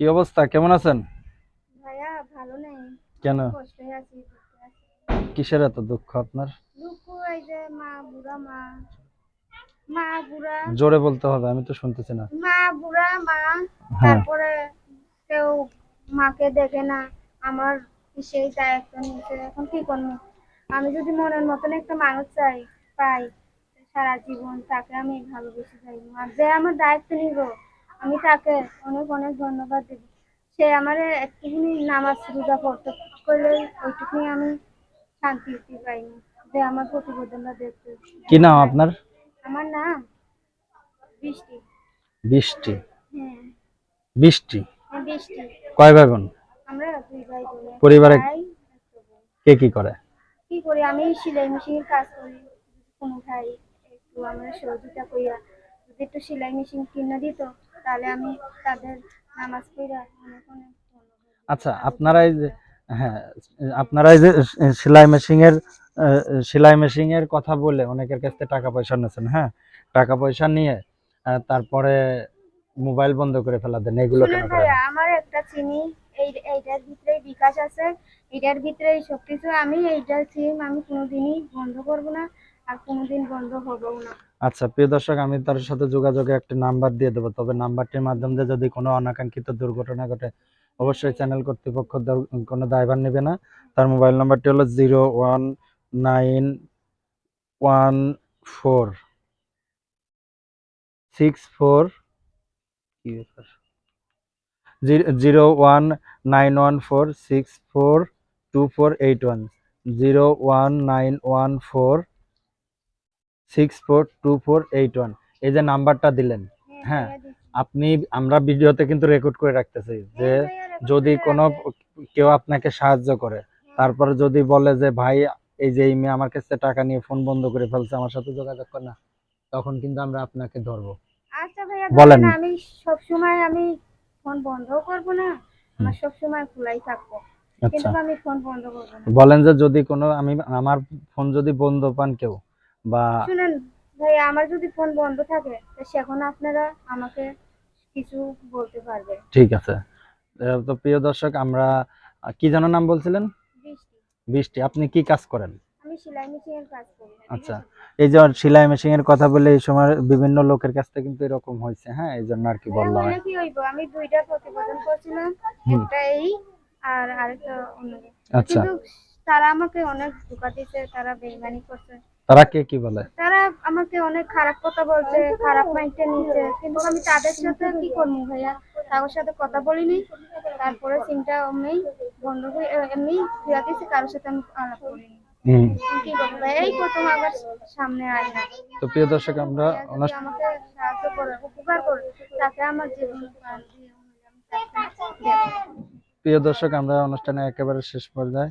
কি অবস্থা? কেমন আছেন? ভাইয়া ভালো নেই। কেন? কষ্টে আছি কিসের এত দুঃখ আপনার? দুঃখ এই যে মা বুড়া মা। মা বুড়া। জোরে বলতে হবে আমি তো শুনতেছি না। মা বুড়া মা। হ্যাঁ। তারপরে কেউ মাকে দেখে না। আমার সেই দায়িত্ব নিতে এখন কি করব? আমি যদি মনের মতন একটা মানুষ চাই পাই সারা জীবন তাকে আমি ভালোবেসে চাইব আর যে আমার দায়িত্ব নিব আমি তাকে অনেক অনেক ধন্যবাদ দেব। সে আমার একটুখানি নামাজ রোজা পড়তে করলে ওইটুকুনি আমি শান্তি পাই না যে আমার প্রতিবেদনটা দেখতে কি নাম আপনার? আমার নাম বৃষ্টি। বৃষ্টি। হ্যাঁ। বৃষ্টি? হ্যাঁ, বৃষ্টি। কয় ভাই বোন আমরা দুই ভাই বোন পরিবারে-। কে কি করে? কি করি আমি সেলাই মেশিনের কাজ করি। কোনো ভাই একটু আমরা সহযোগিতা করিয়া যদি একটু সেলাই মেশিন কিনে দিত তাহলে আমি তাদের নামাজ পড়া অনেক অনেক আচ্ছা আপনারা এই যে হ্যাঁ আপনারা এই যে সেলাই মেশিন এর সেলাই মেশিন এর কথা বলে অনেকের কাছ থেকে টাকা পয়সা নিয়েছেন হ্যাঁ? টাকা পয়সা নিয়ে তারপরে মোবাইল বন্ধ করে ফেলা দেন এগুলো কেন করেন? আমার একটা চিনি এই এইটার ভিতরে বিকাশ আছে এটার ভিতরে এই সব কিছু আমি এইটার সিম আমি কোনোদিনই বন্ধ করব না। আচ্ছা প্রিয় দর্শক, আমি তার সাথে যোগাযোগের একটা নাম্বার দিয়ে দেবো। তবে নাম্বারটির মাধ্যমে যদি কোনো অনাকাঙ্ক্ষিত দুর্ঘটনা ঘটে, অবশ্যই চ্যানেল কর্তৃপক্ষ কোনো দায়ভার নেবে না। তার মোবাইল নাম্বারটি হলো zero one nine one four six four zero one nine one four six four two four eight one, zero one nine one four six four two four eight one এই যে নাম্বারটা দিলেন হ্যাঁ, আপনি আমরা ভিডিওতে কিন্তু রেকর্ড করে রাখতেছি যে হ্যাঁ যদি কোনো কেউ আপনাকে সাহায্য করে তারপরে যদি বলে যে ভাই এই যে এই মেয়ে আমার কাছে টাকা নিয়ে ফোন বন্ধ করে ফেলছে আমার সাথে যোগাযোগ করে না তখন কিন্তু আমরা আপনাকে ধরবো। আচ্ছা ভাইয়া বলেন। বলেন। আমি সব সময় আমি ফোন বন্ধ করব না আমার সব সময় খোলাই থাকব। আচ্ছা। কিন্তু আমি ফোন বন্ধ করব না। বলেন যে যদি কোনো আমি আমার ফোন যদি বন্ধ পান কেউ বা শুনেন ভাইয়া আমার যদি ফোন বন্ধ থাকে সেখন আপনারা আমাকে কিছু বলতে পারবে ঠিক আছে। তো প্রিয় দর্শক আমরা কি যেন নাম বলছিলেন? বৃষ্টি। আপনি কি কাজ করেন? আমি সেলাই মেশিনের কাজ করি আচ্ছা। এই যে সেলাই মেশিন এর কথা বলে এই সময় বিভিন্ন লোকের কাছ থেকে কিন্তু এরকম হয়েছে হ্যাঁ? এই জন্য আর কি ভাইয়া, বললাম হইব আমি দুইটা প্রতিবেদন করছিলাম একটা এই আর আরেকটা অন্য। আচ্ছা। তারা আমাকে অনেক ধোকা দিচ্ছে তারা বেইমানি করছে। তারা কে কি বলে? তারা আমাকে অনেক খারাপ কথা বলছে খারাপ মাইন্ডে নিচ্ছে কিন্তু আমি তাদের সাথে কি করব ভাইয়া? তাদের সাথে কথা বলিনি। তারপরে সিমটা এমনি বন্ধ করে এমনি ফিরা দিয়েছি কারোর সাথে আমি আলাপ করিনি। কি করব ভাই এই প্রথম আবার সামনে আয় না। তো প্রিয় দর্শক আমরা আমাকে সাহায্য করে উপকার করে তাকে আমার জীবন। প্রিয় দর্শক আমরা অনুষ্ঠানে একেবারে শেষ পর্যায়ে